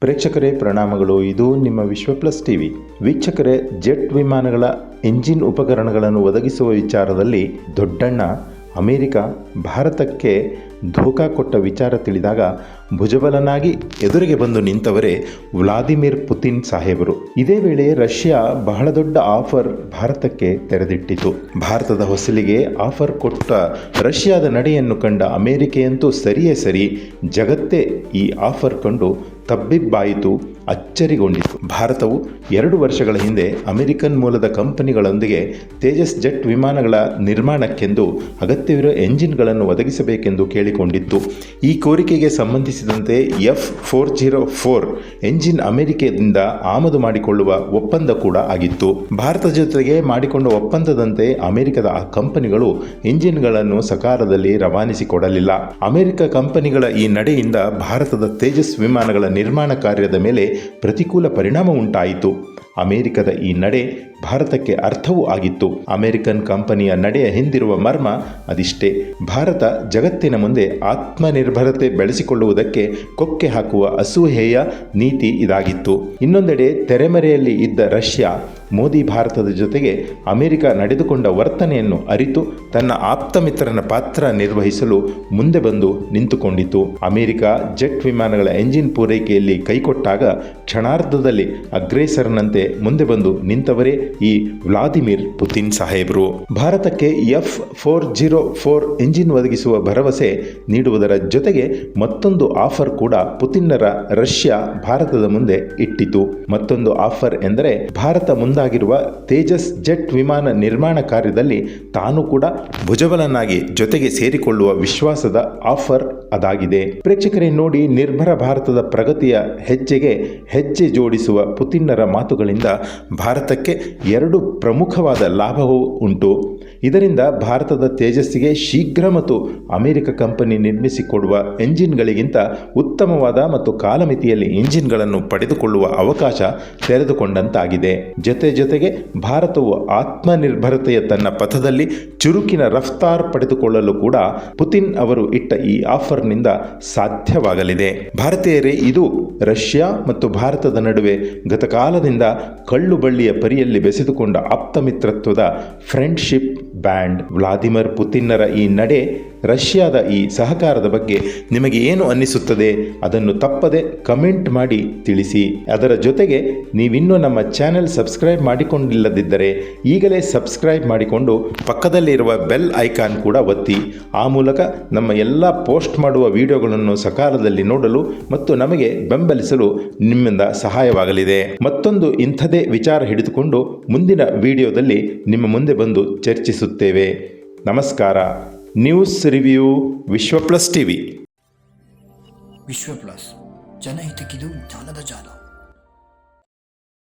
ಪ್ರೇಕ್ಷಕರೇ, ಪ್ರಣಾಮಗಳು. ಇದು ನಿಮ್ಮ Vishwa plus TV. ವೀಕ್ಷಕರೇ, ಜೆಟ್ ವಿಮಾನಗಳ ಎಂಜಿನ್ ಉಪಕರಣಗಳನ್ನು ಒದಗಿಸುವ ವಿಚಾರದಲ್ಲಿ ದೊಡ್ಡಣ್ಣ, ಅಮೆರಿಕ, ಭಾರತಕ್ಕೆ ಧೋಕಾ ಕೊಟ್ಟ ವಿಚಾರ ತಿಳಿದಾಗ ಭುಜಬಲನಾಗಿ ಎದುರಿಗೆ ಬಂದು ನಿಂತವರೇ ವ್ಲಾದಿಮಿರ್ ಪುತಿನ್ ಸಾಹೇಬರು. ಇದೇ ವೇಳೆ ರಷ್ಯಾ ಬಹಳ ದೊಡ್ಡ ಆಫರ್ ಭಾರತಕ್ಕೆ ತೆರೆದಿಟ್ಟಿತು. ಭಾರತದ ಹೊಸಲಿಗೆ ಆಫರ್ ಕೊಟ್ಟ ರಷ್ಯಾದ ನಡೆಯನ್ನು ಕಂಡ ಅಮೆರಿಕೆಯಂತೂ ಸರಿಯೇ ಸರಿ ಜಗತ್ತೇ ಈ ಆಫರ್ ಕಂಡು ತಬ್ಬಿಬ್ಬಾಯಿತು, ಅಚ್ಚರಿಗೊಂಡಿತು. ಭಾರತವು ಎರಡು ವರ್ಷಗಳ ಹಿಂದೆ ಅಮೆರಿಕನ್ ಮೂಲದ ಕಂಪನಿಗಳೊಂದಿಗೆ ತೇಜಸ್ ಜೆಟ್ ವಿಮಾನಗಳ ನಿರ್ಮಾಣಕ್ಕೆಂದು ಅಗತ್ಯವಿರುವ ಎಂಜಿನ್ಗಳನ್ನು ಒದಗಿಸಬೇಕೆಂದು ಕೇಳಿಕೊಂಡಿತ್ತು. ಈ ಕೋರಿಕೆಗೆ ಸಂಬಂಧಿಸಿದಂತೆ F four zero four engine ಅಮೆರಿಕದಿಂದ ಆಮದು ಮಾಡಿಕೊಳ್ಳುವ ಒಪ್ಪಂದ ಕೂಡ ಆಗಿತ್ತು. ಭಾರತ ಜೊತೆಗೆ ಮಾಡಿಕೊಂಡ ಒಪ್ಪಂದದಂತೆ ಅಮೆರಿಕದ ಆ ಕಂಪನಿಗಳು ಎಂಜಿನ್ಗಳನ್ನು ಸಕಾಲದಲ್ಲಿ ರವಾನಿಸಿಕೊಡಲಿಲ್ಲ. ಅಮೆರಿಕ ಕಂಪನಿಗಳ ಈ ನಡೆಯಿಂದ ಭಾರತದ ತೇಜಸ್ ವಿಮಾನಗಳ ನಿರ್ಮಾಣ ಕಾರ್ಯದ ಮೇಲೆ ಪ್ರತಿಕೂಲ ಪರಿಣಾಮ ಉಂಟಾಯಿತು. ಅಮೆರಿಕದ ಈ ನಡೆ ಭಾರತಕ್ಕೆ ಅರ್ಥವೂ ಆಗಿತ್ತು. ಅಮೆರಿಕನ್ ಕಂಪನಿಯ ನಡೆಯ ಹಿಂದಿರುವ ಮರ್ಮ ಅದಿಷ್ಟೇ. ಭಾರತ ಜಗತ್ತಿನ ಮುಂದೆ ಆತ್ಮನಿರ್ಭರತೆ ಬೆಳೆಸಿಕೊಳ್ಳುವುದಕ್ಕೆ ಕೊಕ್ಕೆ ಹಾಕುವ ಅಸೂಹೆಯ ನೀತಿ ಇದಾಗಿತ್ತು. ಇನ್ನೊಂದೆಡೆ ತೆರೆಮರೆಯಲ್ಲಿ ಇದ್ದ ರಷ್ಯಾ ಮೋದಿ ಭಾರತದ ಜೊತೆಗೆ ಅಮೆರಿಕ ನಡೆದುಕೊಂಡ ವರ್ತನೆಯನ್ನು ಅರಿತು ತನ್ನ ಆಪ್ತ ಮಿತ್ರನ ಪಾತ್ರ ನಿರ್ವಹಿಸಲು ಮುಂದೆ ಬಂದು ನಿಂತುಕೊಂಡಿತು. ಅಮೆರಿಕ ಜೆಟ್ ವಿಮಾನಗಳ ಎಂಜಿನ್ ಪೂರೈಕೆಯಲ್ಲಿ ಕೈಕೊಟ್ಟಾಗ ಕ್ಷಣಾರ್ಧದಲ್ಲಿ ಅಗ್ರೇಸರನಂತೆ ಮುಂದೆ ಬಂದು ನಿಂತವರೇ ಈ ವ್ಲಾದಿಮಿರ್ ಪುತಿನ್ ಸಾಹೇಬರು. ಭಾರತಕ್ಕೆ F four zero four engine ಒದಗಿಸುವ ಭರವಸೆ ನೀಡುವುದರ ಜೊತೆಗೆ ಮತ್ತೊಂದು ಆಫರ್ ಕೂಡ ಪುತಿನ್ನರ ರಷ್ಯಾ ಭಾರತದ ಮುಂದೆ ಇಟ್ಟಿತು. ಮತ್ತೊಂದು ಆಫರ್ ಎಂದರೆ ಭಾರತ ಮುಂದಾಗಿರುವ ತೇಜಸ್ ಜೆಟ್ ವಿಮಾನ ನಿರ್ಮಾಣ ಕಾರ್ಯದಲ್ಲಿ ತಾನು ಕೂಡ ಭುಜಬಲನಾಗಿ ಜೊತೆಗೆ ಸೇರಿಕೊಳ್ಳುವ ವಿಶ್ವಾಸದ ಆಫರ್ ಅದಾಗಿದೆ. ಪ್ರೇಕ್ಷಕರೇ, ನೋಡಿ ನಿರ್ಭರ ಭಾರತದ ಪ್ರಗತಿಯ ಹೆಜ್ಜೆಗೆ ಹೆಜ್ಜೆ ಜೋಡಿಸುವ ಪುತಿನ್ನರ ಮಾತುಗಳಿಂದ ಭಾರತಕ್ಕೆ ಎರಡು ಪ್ರಮುಖವಾದ ಲಾಭವೂ ಉಂಟು. ಇದರಿಂದ ಭಾರತದ ತೇಜಸ್ಸಿಗೆ ಶೀಘ್ರ ಮತ್ತು ಅಮೆರಿಕ ಕಂಪನಿ ನಿರ್ಮಿಸಿಕೊಡುವ ಎಂಜಿನ್ಗಳಿಗಿಂತ ಉತ್ತಮವಾದ ಮತ್ತು ಕಾಲಮಿತಿಯಲ್ಲಿ ಇಂಜಿನ್ಗಳನ್ನು ಪಡೆದುಕೊಳ್ಳುವ ಅವಕಾಶ ತೆರೆದುಕೊಂಡಂತಾಗಿದೆ. ಜೊತೆ ಜೊತೆಗೆ ಭಾರತವು ಆತ್ಮನಿರ್ಭರತೆಯ ತನ್ನ ಪಥದಲ್ಲಿ ಚುರುಕಿನ ರಫ್ತಾರ್ ಪಡೆದುಕೊಳ್ಳಲು ಕೂಡ ಪುತಿನ್ ಅವರು ಇಟ್ಟ ಈ ಆಫರ್ನಿಂದ ಸಾಧ್ಯವಾಗಲಿದೆ. ಭಾರತೀಯರೇ, ಇದು ರಷ್ಯಾ ಮತ್ತು ಭಾರತದ ನಡುವೆ ಗತಕಾಲದಿಂದ ಕಳ್ಳು ಬಳ್ಳಿಯ ಪರಿಯಲ್ಲಿ ಬೆಸೆದುಕೊಂಡ ಆಪ್ತಮಿತ್ರತ್ವದ ಫ್ರೆಂಡ್ಶಿಪ್ ಬ್ಯಾಂಡ್ ವ್ಲಾದಿಮಿರ್ ಪುತಿನ್ನರ ಈ ನಡೆ ರಷ್ಯಾದ ಈ ಸಹಕಾರದ ಬಗ್ಗೆ ನಿಮಗೆ ಏನು ಅನ್ನಿಸುತ್ತದೆ ಅದನ್ನು ತಪ್ಪದೆ ಕಮೆಂಟ್ ಮಾಡಿ ತಿಳಿಸಿ. ಅದರ ಜೊತೆಗೆ ನೀವಿನ್ನೂ ನಮ್ಮ ಚಾನೆಲ್ ಸಬ್ಸ್ಕ್ರೈಬ್ ಮಾಡಿಕೊಂಡಿಲ್ಲದಿದ್ದರೆ ಈಗಲೇ ಸಬ್ಸ್ಕ್ರೈಬ್ ಮಾಡಿಕೊಂಡು ಪಕ್ಕದಲ್ಲಿರುವ ಬೆಲ್ ಐಕಾನ್ ಕೂಡ ಒತ್ತಿ. ಆ ಮೂಲಕ ನಮ್ಮ ಎಲ್ಲ ಪೋಸ್ಟ್ ಮಾಡುವ ವಿಡಿಯೋಗಳನ್ನು ಸಕಾಲದಲ್ಲಿ ನೋಡಲು ಮತ್ತು ನಮಗೆ ಬೆಂಬಲಿಸಲು ನಿಮ್ಮಿಂದ ಸಹಾಯವಾಗಲಿದೆ. ಮತ್ತೊಂದು ಇಂಥದೇ ವಿಚಾರ ಹಿಡಿದುಕೊಂಡು ಮುಂದಿನ ವಿಡಿಯೋದಲ್ಲಿ ನಿಮ್ಮ ಮುಂದೆ ಬಂದು ಚರ್ಚಿಸುತ್ತೇವೆ. ನಮಸ್ಕಾರ. News review Vishwa plus TV Vishwa plus ಜನಹಿತಕ್ಕಿದು ಜ್ಞಾನದ ಜಾಲ